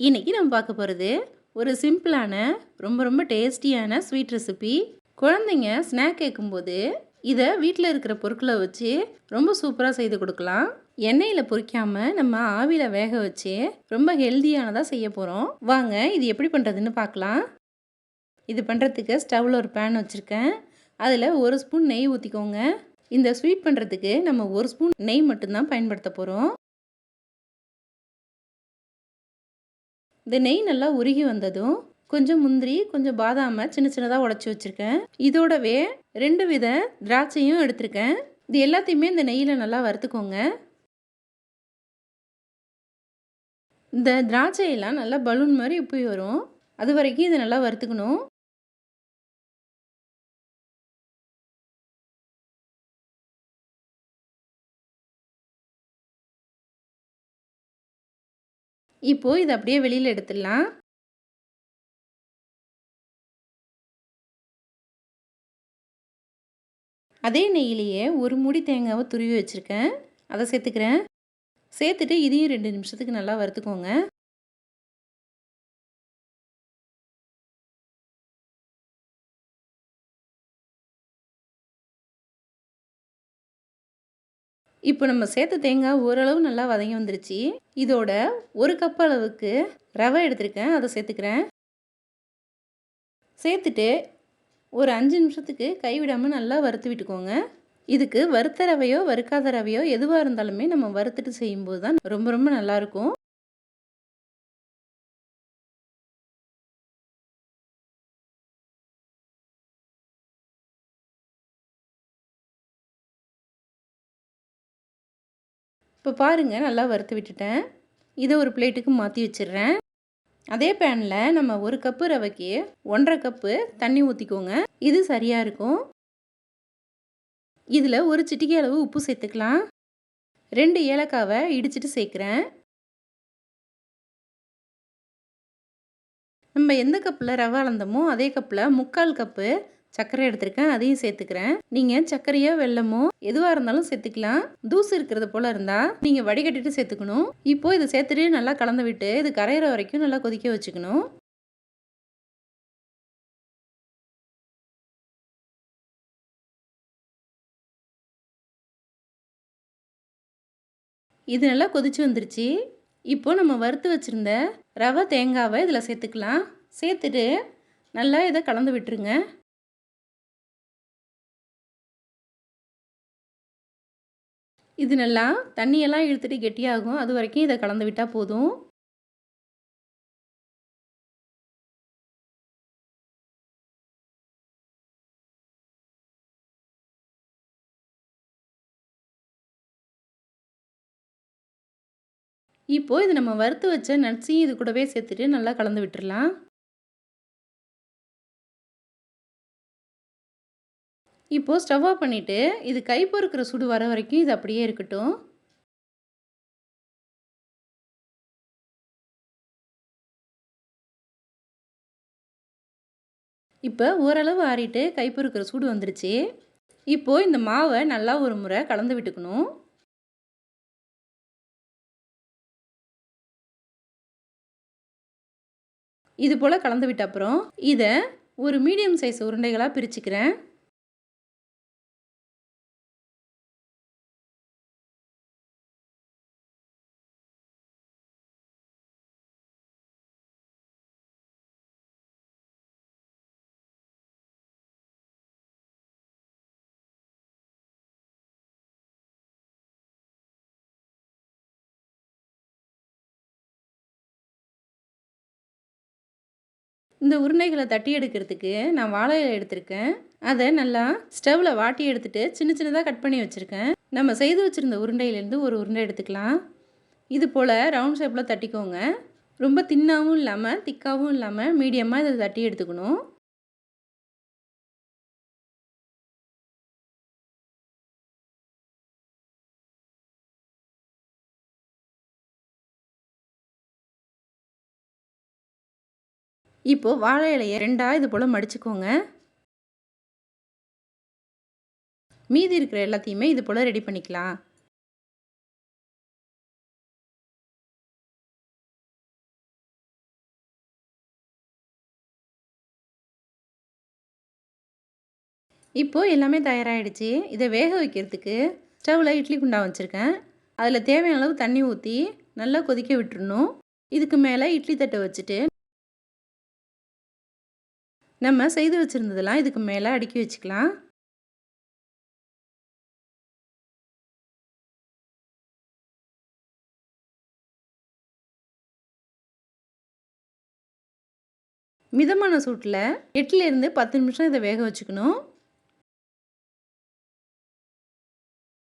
இன்றைக்கி நம்ம பார்க்க போகிறது ஒரு சிம்பிளான ரொம்ப ரொம்ப டேஸ்டியான ஸ்வீட் ரெசிபி. குழந்தைங்க ஸ்நாக் கேட்கும்போது இதை வீட்டில் இருக்கிற பொருட்களை வச்சு ரொம்ப சூப்பராக செய்து கொடுக்கலாம். எண்ணெயில் பொரிக்காமல் நம்ம ஆவியில் வேக வச்சு ரொம்ப ஹெல்த்தியானதாக செய்ய போகிறோம் வாங்க இது எப்படி பண்ணுறதுன்னு பார்க்கலாம். இது பண்ணுறதுக்கு ஸ்டவ்வில் ஒரு பேன் வச்சுருக்கேன். அதில் ஒரு ஸ்பூன் நெய் ஊற்றிக்கோங்க இந்த ஸ்வீட் பண்ணுறதுக்கு நம்ம ஒரு ஸ்பூன் நெய் மட்டும்தான் பயன்படுத்த போகிறோம் இந்த நெய் நல்லா உருகி வந்ததும் கொஞ்சம் முந்திரி கொஞ்சம் பாதாமை சின்ன சின்னதாக உடச்சி வச்சுருக்கேன். இதோடவே ரெண்டு வித திராட்சையும் எடுத்திருக்கேன். இது எல்லாத்தையுமே இந்த நெய்யில் நல்லா வறுத்துக்கோங்க. இந்த திராட்சையெல்லாம் நல்லா பலூன் மாதிரி உப்பி வரும். அது வரைக்கும் இதை நல்லா வறுத்துக்கணும். இப்போது இதை அப்படியே வெளியில் எடுத்துடலாம். அதே நெய்யிலேயே ஒரு மூடி தேங்காவை துருவி வச்சுருக்கேன். அதை சேர்த்துக்கிறேன். சேர்த்துட்டு இதையும் ரெண்டு நிமிஷத்துக்கு நல்லா வறுத்துக்கோங்க. இப்போ நம்ம சேர்த்த தேங்காய் ஓரளவு நல்லா வதங்கி வந்துருச்சு. இதோட ஒரு கப் அளவுக்கு ரவை எடுத்திருக்கேன். அதை சேர்த்துக்கிறேன். சேர்த்துட்டு ஒரு அஞ்சு நிமிஷத்துக்கு கைவிடாமல் நல்லா வறுத்து விட்டுக்கோங்க. இதுக்கு வறுத்த ரவையோ வறுக்காத ரவையோ எதுவாக இருந்தாலுமே நம்ம வறுத்துட்டு செய்யும்போது தான் ரொம்ப ரொம்ப நல்லாயிருக்கும் இப்போ பாருங்கள் நல்லா வறுத்து விட்டுட்டேன். இதை ஒரு பிளேட்டுக்கு மாற்றி வச்சிடுறேன். அதே பேனில் நம்ம ஒரு கப்பு ரவைக்கு ஒன்றரை கப்பு தண்ணி ஊற்றிக்கோங்க இது சரியாக இருக்கும். இதில் ஒரு சிட்டிகை அளவு உப்பு சேர்த்துக்கலாம். ரெண்டு ஏலக்காவை இடிச்சிட்டு சேர்க்குறேன். நம்ம எந்த கப்பில் ரவை அளந்தமோ அதே கப்பில் முக்கால் கப்பு சர்க்கரை எடுத்திருக்கேன் அதையும் சேர்த்துக்கிறேன். நீங்கள் சர்க்கரையோ வெள்ளமோ எதுவாக இருந்தாலும் சேர்த்துக்கலாம். தூசு இருக்கிறது போல் இருந்தால் நீங்கள் வடிகட்டிட்டு சேர்த்துக்கணும். இப்போ இதை சேர்த்துட்டு நல்லா கலந்து விட்டு இது கரையிற வரைக்கும் நல்லா கொதிக்க வச்சுக்கணும். இது நல்லா கொதிச்சு வந்துருச்சு. இப்போ நம்ம வறுத்து வச்சுருந்த ரவை தேங்காவை இதில் சேர்த்துக்கலாம். சேர்த்துட்டு நல்லா இதை கலந்து விட்டுருங்க. இது நல்லா தண்ணியெல்லாம் இழுத்துட்டு கெட்டியாகும். அது வரைக்கும் இதை கலந்து விட்டால் போதும். இப்போது இது நம்ம வறுத்து வச்ச நட்ஸையும் இது கூடவே சேர்த்துட்டு நல்லா கலந்து விட்டுடலாம் இப்போது ஸ்டவ் ஆஃப் பண்ணிவிட்டு இது கை பொறுக்கிற சுடு வர வரைக்கும் இது அப்படியே இருக்கட்டும். இப்போ ஓரளவு ஆறிட்டு கை பொறுக்கிற சூடு வந்துருச்சு. இப்போது இந்த மாவை நல்லா ஒரு முறை கலந்து விட்டுக்கணும். இது போல் கலந்து விட்ட அப்புறம் இதை ஒரு மீடியம் சைஸ் உருண்டைகளாக பிரிச்சுக்கிறேன். இந்த உருண்டைகளை தட்டி எடுக்கிறதுக்கு நான் வாழை எடுத்திருக்கேன். அதை நல்லா ஸ்டவ்வில் வாட்டி எடுத்துகிட்டு சின்ன சின்னதாக கட் பண்ணி வச்சுருக்கேன். நம்ம செய்து வச்சுருந்த உருண்டையிலேருந்து ஒரு உருண்டை எடுத்துக்கலாம். இது போல் ரவுண்ட் ஷேப்பில் தட்டிக்கோங்க. ரொம்ப தின்னாகவும் இல்லாமல் திக்காகவும் இல்லாமல் மீடியமாக இதை தட்டி எடுத்துக்கணும். இப்போது வாழை இலையை ரெண்டாக இது போல் மடிச்சுக்கோங்க. மீதி இருக்கிற எல்லாத்தையுமே இது போல் ரெடி பண்ணிக்கலாம். இப்போது எல்லாமே தயாராகிடுச்சு இதை வேக வைக்கிறதுக்கு ஸ்டவ்வில் இட்லி குண்டா வச்சுருக்கேன். அதில் தேவையான அளவு தண்ணி ஊற்றி நல்லா கொதிக்க விட்டுருணும் இதுக்கு மேலே இட்லி தட்டை வச்சுட்டு நம்ம செய்து வச்சுருந்ததெல்லாம் இதுக்கு மேலே அடுக்கி வச்சுக்கலாம். மிதமான சூட்டில் எட்டுலேருந்து பத்து நிமிஷம் இதை வேக வச்சுக்கணும்.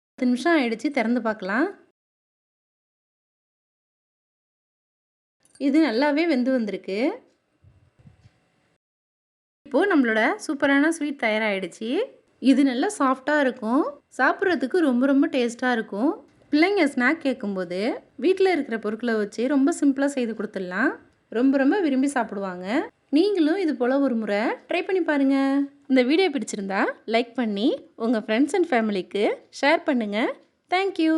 பத்து நிமிஷம் ஆயிடுச்சு திறந்து பார்க்கலாம். இது நல்லாவே வெந்து வந்திருக்கு. இப்போது நம்மளோட சூப்பரான ஸ்வீட் தயாராகிடுச்சு இது நல்லா சாஃப்டாக இருக்கும். சாப்பிட்றதுக்கு ரொம்ப ரொம்ப டேஸ்ட்டாக இருக்கும். பிள்ளைங்க ஸ்நாக் கேட்கும்போது வீட்டில் இருக்கிற பொருட்களை வச்சு ரொம்ப சிம்பிளாக செய்து கொடுத்துடலாம். ரொம்ப ரொம்ப விரும்பி சாப்பிடுவாங்க. நீங்களும் இது போல் ஒரு முறை ட்ரை பண்ணி பாருங்கள் இந்த வீடியோ பிடிச்சிருந்தா லைக் பண்ணி உங்கள் ஃப்ரெண்ட்ஸ் அண்ட் ஃபேமிலிக்கு ஷேர் பண்ணுங்கள் தேங்க்யூ